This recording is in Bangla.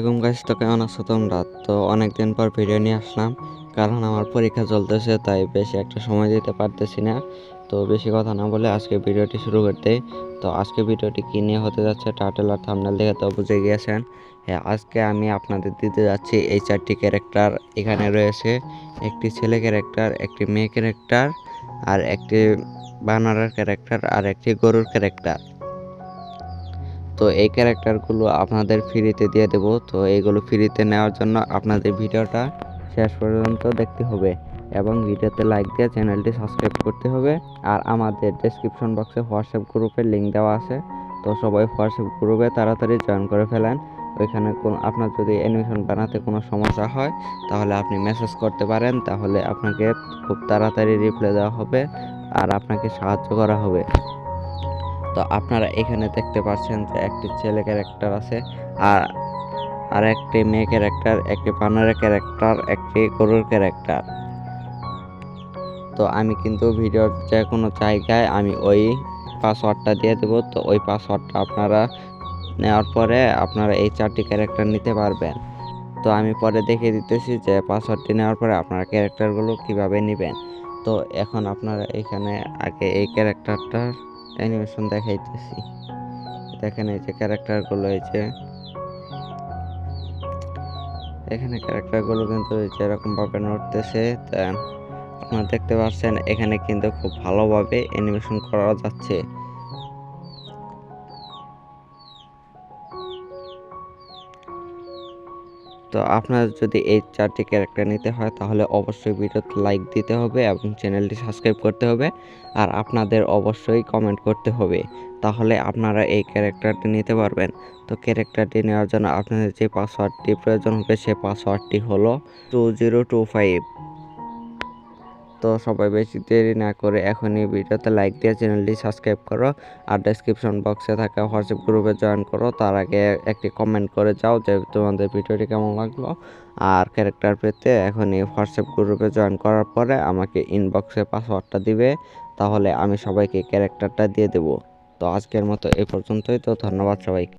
আলাইকুম গাইস তো কেমন আছো তোমরা? তো অনেক দিন পর ভিডিও নিয়ে আসলাম। কারণ আমার পরীক্ষা চলতেছে, তাই বেশি একটা সময় দিতে পারতেছি না। তো বেশি কথা না বলে আজকে ভিডিওটি শুরু করতে তো আজকে ভিডিওটি কী নিয়ে হতে যাচ্ছে টাটেল আর থাম্বনেল দেখে তো বুঝে গিয়েছেন। হ্যাঁ আজকে আমি আপনাদের দিতে যাচ্ছি এই চারটি ক্যারেক্টার। এখানে রয়েছে একটি ছেলে ক্যারেক্টার, একটি মেয়ে ক্যারেক্টার, আর একটি বানরের ক্যারেক্টার, আর একটি গরুর ক্যারেক্টার। তো এই ক্যারেক্টারগুলো আপনাদের ফ্রিতে দিয়ে দেব। তো এইগুলো ফ্রিতে নেওয়ার জন্য আপনাদের ভিডিওটা শেষ পর্যন্ত দেখতে হবে এবং ভিডিওতে লাইক দিয়ে চ্যানেলটি সাবস্ক্রাইব করতে হবে। আর আমাদের ডেসক্রিপশন বক্সে হোয়াটসঅ্যাপ গ্রুপের লিঙ্ক দেওয়া আছে। তো সবাই হোয়াটসঅ্যাপ গ্রুপে তাড়াতাড়ি জয়েন করে ফেলেন। ওইখানে কোন, আপনার যদি অ্যানিমেশন বানাতে কোনো সমস্যা হয়, তাহলে আপনি মেসেজ করতে পারেন। তাহলে আপনাকে খুব তাড়াতাড়ি রিপ্লাই দেওয়া হবে। আর আপনাকে সাহায্য করা হবে। তো আপনারা এখানে দেখতে পাচ্ছেন যে একটি ছেলে ক্যারেক্টার আছে আর আর একটি মেয়ে ক্যারেক্টার একটি বানরের ক্যারেক্টার একটি গরুর ক্যারেক্টার তো আমি কিন্তু ভিডিওর যে কোনো জায়গায় আমি ওই পাসওয়ার্ডটা দিয়ে দেবো, তো ওই পাসওয়ার্ডটা আপনারা নেওয়ার পরে আপনারা এই চারটি ক্যারেক্টার নিতে পারবেন। তো আমি পরে দেখিয়ে দিতেছি যে পাসওয়ার্ডটি নেওয়ার পরে আপনারা ক্যারেক্টারগুলো কীভাবে নেবেন। তো এখন আপনারা এখানে আগে এই ক্যারেক্টারটার অ্যানিমেশন দেখাইতেছি। দেখেন এই যে ক্যারেক্টারগুলো এই যে। এখানে ক্যারেক্টারগুলো কিন্তু যেরকম ভাবে নড়তেছে, তা আপনারা দেখতে পাচ্ছেন এখানে কিন্তু খুব ভালোভাবে অ্যানিমেশন করা যাচ্ছে। তো আপনার যদি এই চারটি ক্যারেক্টার নিতে হয়, তাহলে অবশ্যই ভিডিওতে লাইক দিতে হবে এবং চ্যানেলটি সাবস্ক্রাইব করতে হবে। আর আপনাদের অবশ্যই কমেন্ট করতে হবে। তাহলে আপনারা এই ক্যারেক্টারটি নিতে পারবেন। তো ক্যারেক্টারটি নেওয়ার জন্য আপনাদের যে পাসওয়ার্ডটি প্রয়োজন হবে, সে পাসওয়ার্ডটি হলো টু জিরো টু ফাইভ তো সবাই বেশি দেরি না করে এখনই ভিডিওতে লাইক দিয়ে চ্যানেলটি সাবস্ক্রাইব করো আর ডেসক্রিপশন বক্সে থাকা হোয়াটসঅ্যাপ গ্রুপে জয়েন করো। তার আগে একটি কমেন্ট করে যাও যে তোমাদের ভিডিওটি কেমন লাগল। আর ক্যারেক্টার পেতে এখনই হোয়াটসঅ্যাপ গ্রুপে জয়েন করার পরে আমাকে ইনবক্সে পাসওয়ার্ডটা দিবে। তাহলে আমি সবাইকে ক্যারেক্টারটা দিয়ে দেবো। তো আজকের মতো এ পর্যন্তই। তো ধন্যবাদ সবাইকে।